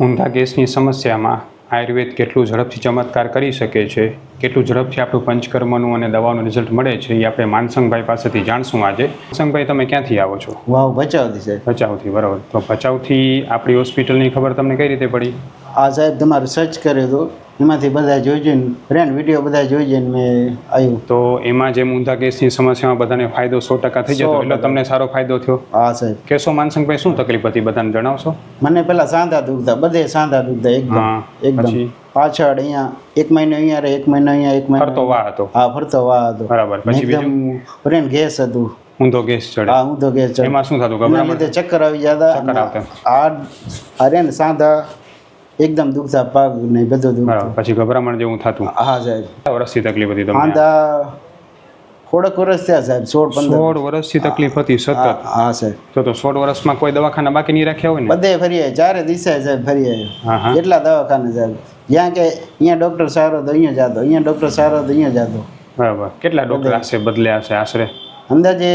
ઊંધા ગેસની સમસ્યામાં આયુર્વેદ કેટલું ઝડપથી ચમત્કાર કરી શકે છે? કેટલું ઝડપથી આપણું પંચકર્મનું અને દવાનું રિઝલ્ટ મળે છે એ આપણે માનસંગભાઈ પાસેથી જાણશું આજે. માનસંગભાઈ તમે ક્યાંથી આવો છો? વાવ ભચાઉથી સાહેબ. ભચાઉથી બરાબર. તો ભચાઉથી આપણી હોસ્પિટલની ખબર તમને કઈ રીતે પડી? આ સાહેબ તમારે સર્ચ કર્યો હતો એમાંથી બધા જોઈ જોઈને ફ્રેન્ડ વીડિયો બધા જોઈ જોઈને મેં આવ્યું તો એમાં જે ઊંધા કેસની સમસ્યામાં બધાને ફાયદો સો ટકા થઈ જતો એટલે તમને સારો ફાયદો થયો? હા સાહેબ. કેશો માનસંગભાઈ શું તકલીફ હતી બધાને જણાવશો? મને પહેલાં સાંધા દુખતા બધે સાંધા દુખતા એકદમ એકદમ? પાછળ અહીંયા એક મહિનો અહીંયા રહે એક મહિનો અહીંયા એક મહિનો ફરતો વાહ હતો. હા ફરતો વાહ હતો. બરાબર. પછી એકદમ ફ્રેન્ડ ગેસ હતું. ઊંધો ગેસ ચડે. હા હું તો ગેસ ચડે. એમાં શું થતું ગભરામણ લીધે ચક્કર આવી જતા ચક્કર આવતા. આ અરે ને સાંધા એકદમ દુખતા પગ ને બધું દુખતું. પછી ગભરામણ જેવું થતું. હા સાહેબ. વર્ષથી તકલીફ હતી તમને? સાંધા થોડાક વર્ષ થયા સાહેબ. સોળ પંદર સોળ વર્ષથી તકલીફ હતી સતત. હા સાહેબ. તો તો સોળ વર્ષમાં કોઈ દવાખાના બાકી નહીં રાખ્યા હોય ને? બધે ફરી આવ્યા ચારે દિશે સાહેબ ફરી. આવ્યા કેટલા દવાખાને સાહેબ? જ્યાં કે અહીંયા ડૉક્ટર સારો તો અહીંયા જાતો અહીંયા ડૉક્ટર સારો તો અહીંયા જાતો. બરાબર કેટલા ડૉક્ટર હશે બદલ્યા હશે આશરે? અંદાજે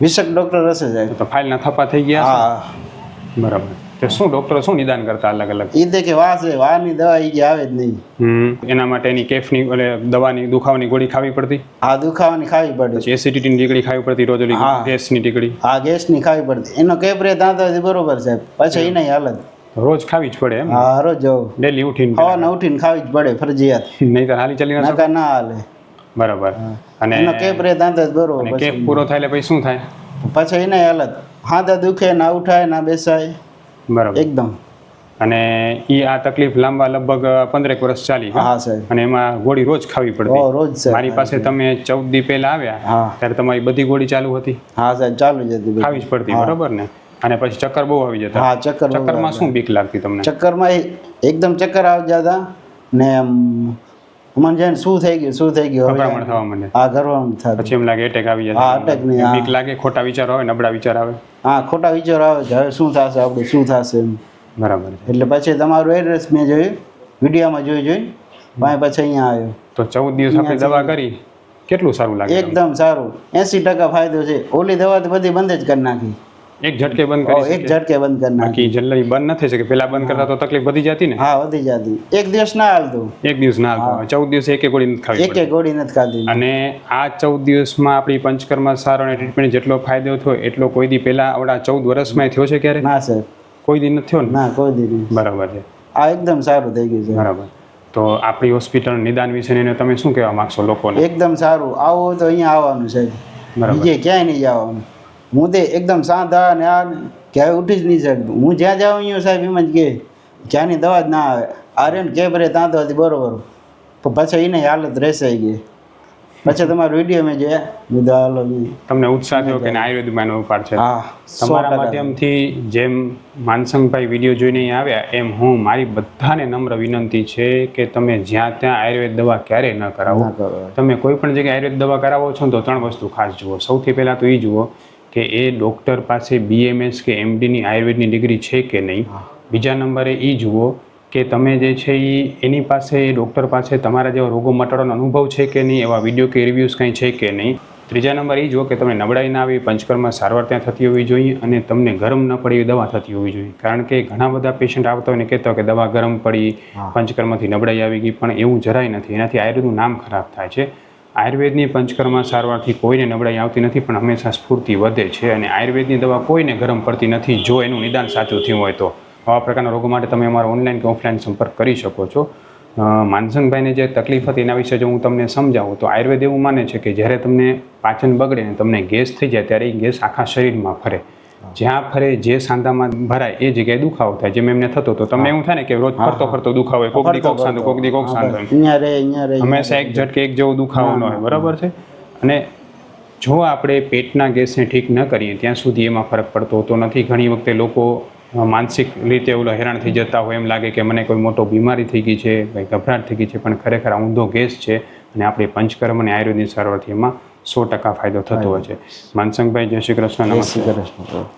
વીસક ડૉક્ટર હશે સાહેબ. તો ફાઇલના થપા થઈ ગયા હા. બરાબર. તો શું ડૉક્ટર શું નિદાન કરતા અલગ અલગ? એ તે કે વાહ છે વાહની દવા એ કે આવે જ નહીં. હમ. એના માટે એની કેફની એટલે દવાની દુખાવાની ગોળી ખાવી પડતી? આ દુખાવાની ખાવી પડતી પછી એસિડિટીની ટીકડી ખાવી પડતી રોજ હા. ગેસની ટીકડી? આ ગેસની ખાવી પડતી. એનો કેફ રે તાં તો બરોબર સાહેબ. પછી એની હાલત. રોજ ખાવી જ પડે એમ. હા રોજ ડેલી ઉઠીને ખાવાના ઉઠીને ખાવી જ પડે ફરજિયાત. નહીં તો હાલી ચાલી ના ના હાલે. બરાબર. અને એનો કેપ રે અને પછી. કેફ પૂરો થાય એટલે પછી શું થાય? પછી એને હાલત. હાથા દુખે ના ઉઠાય ના બેસાય. બરાબર. એકદમ. અને એ આ તકલીફ લાંબા લગભગ પંદરેક વર્ષ ચાલી હા? સાહેબ. અને એમાં ગોળી રોજ ખાવી પડતી. રોજ મારી પાસે તમે ચૌદ દી પહેલા આવ્યા હા. ત્યારે તમારી બધી ગોળી ચાલુ હતી. હા સાહેબ ચાલુ જ હતું ખાવી જ પડતી બરોબર ને? અને પછી ચક્કર બહુ આવી જતા. હા ચક્કર ચક્કરમાં શું બીક લાગતી તમને? ચક્કરમાં એકદમ ચક્કર આવી જતા ને મને જાણે શું થઈ ગયું શું થઈ ગયું ગભરામણ થવા માંડે. હા ગભરામણ થાય પછી એમ લાગે એટેક આવી હા, attack નહીં, જાય બીક લાગે ખોટા વિચારો આવે નબળા વિચાર આવે. હા ખોટા વિચારો આવે હવે શું થશે આપણે શું થશે એમ. બરાબર એટલે પછી તમારું એડ્રેસ મેં જોયું વિડીયોમાં જોઈ જોઈ ભાઈ પછી અહીંયા આવ્યો. તો ચૌદ દિવસ આપણે દવા કરી કેટલું સારું લાગે એકદમ સારું. એંસી ટકા ફાયદો છે. ઓલી દવા તો બધી બંધ જ કરી નાખી. એક ઝટકે બંધ કરી એક ઝટકે બંધ કરી નાખી. જનરલી બંધ ન થઈ શકે. પેલા બંધ કરતા તો તકલીફ વધી જતી ને? હા વધી જતી. એક દિવસ ના હાલતું. એક દિવસ ના હાલતો. ચૌદ દિવસ એક એક ગોળી નથી ખાવી એક એક ગોળી નથી ખાધી. અને આ ચૌદ દિવસમાં આપણી પંચકર્મા સારો અને ટ્રીટમેન્ટ જેટલો ફાયદો થયો એટલો કોઈ દી પહેલા આવડા ચૌદ વર્ષમાં થયો છે ક્યારે? ના સર કોઈ દી નથી થયો ને? ના કોઈ દી નહીં. બરાબર છે. આ એકદમ સારું થઈ ગયું છે. બરાબર. તો આપણી હોસ્પિટલ નિદાન વિશે એને તમે શું કહેવા માંગશો લોકોને? એકદમ સારું. આવો તો અહીંયા આવવાનું છે બરાબર. બીજે ક્યાંય નહીં જવાનું. હું તે એકદમ સાંધા અને આ ક્યાંય ઉઠી જ નહીં શકતું. હું જ્યાં જાઉં અહીંયા સાહેબ એમ જ કે ક્યાંની દવા જ ના આવે. આર્યન કે ભરે ત્યાં તો હતી બરોબર. પણ પછી એને હાલત રહેશે ગઈ પછી તમારો વીડિયો મેં જોયા. બધા હાલો તમને ઉત્સાહ થયો કે ના, આયુર્વેદમાં એનો ઉપાડ છે? હા તમારા માધ્યમથી જેમ માનસંગભાઈ વીડિયો જોઈને આવ્યા એમ હું મારી બધાને નમ્ર વિનંતી છે કે તમે જ્યાં ત્યાં આયુર્વેદ દવા ક્યારેય ન કરાવો. કરો. તમે કોઈ પણ જગ્યાએ આયુર્વેદ દવા કરાવો છો તો ત્રણ વસ્તુ ખાસ જુઓ. સૌથી પહેલાં તો એ જુઓ કે એ ડૉક્ટર પાસે બીએમએસ કે એમડીની આયુર્વેદની ડિગ્રી છે કે નહીં? બીજા નંબરે એ જુઓ કે તમે જે છે એ એની પાસે એ ડૉક્ટર પાસે તમારા જેવા રોગો મટાડવાનો અનુભવ છે કે નહીં? એવા વીડિયો કે રિવ્યૂઝ કંઈ છે કે નહીં? ત્રીજા નંબર એ જુઓ કે તમને નબળાઈ ના આવી પંચકર્મમાં સારવાર ત્યાં થતી હોવી જોઈએ અને તમને ગરમ ન પડે એવી દવા થતી હોવી જોઈએ. કારણ કે ઘણા બધા પેશન્ટ આવતા હોય ને કહેતા હોય કે દવા ગરમ પડી પંચકર્મથી નબળાઈ આવી ગઈ પણ એવું જરાય નથી. એનાથી આયુર્વેદનું નામ ખરાબ થાય છે. આયુર્વેદની પંચકર્મા સારવારથી કોઈને નબળાઈ આવતી નથી, પણ હંમેશા સ્ફૂર્તિ વધે છે અને આયુર્વેદની દવા કોઈને ગરમ પડતી નથી, જો એનું નિદાન સાચું થયું હોય તો. આવા પ્રકારના રોગો માટે તમે અમારો ઓનલાઈન કે ઓફલાઈન સંપર્ક કરી શકો છો. માનસંગભાઈને જે તકલીફ હતી એના વિશે જો હું તમને સમજાવું, તો આયુર્વેદ એવું માને છે કે જ્યારે તમને પાચન બગડે ને તમને ગેસ થઈ જાય, ત્યારે એ ગેસ આખા શરીરમાં ફરે. જ્યાં ફરે જે સાંધામાં ભરાય એ જગ્યાએ દુખાવો થાય. જેમ એમને થતો તો તમને એવું થાય ને કે રોજ ફરતો ફરતો દુખાવો હોય કોક દી કોક સાંધો કોક દી કોક સાંધો હંમેશા એક ઝટકે એક જેવો દુખાવો ન હોય બરાબર છે? અને જો આપણે પેટના ગેસને ઠીક ન કરીએ ત્યાં સુધી એમાં ફરક પડતો હોતો નથી. ઘણી વખતે લોકો માનસિક રીતે ઓલો હેરાન થઈ જતા હોય એમ લાગે કે મને કોઈ મોટો બીમારી થઈ ગઈ છે ભાઈ ગભરાટ થઈ ગઈ છે પણ ખરેખર આ ઊંધો ગેસ છે અને આપણે પંચકર્મ અને આયુર્વેદની સારવારથી એમાં સો ટકા ફાયદો થતો હોય છે. માનસંગભાઈ જય શ્રી કૃષ્ણ નમસ્તે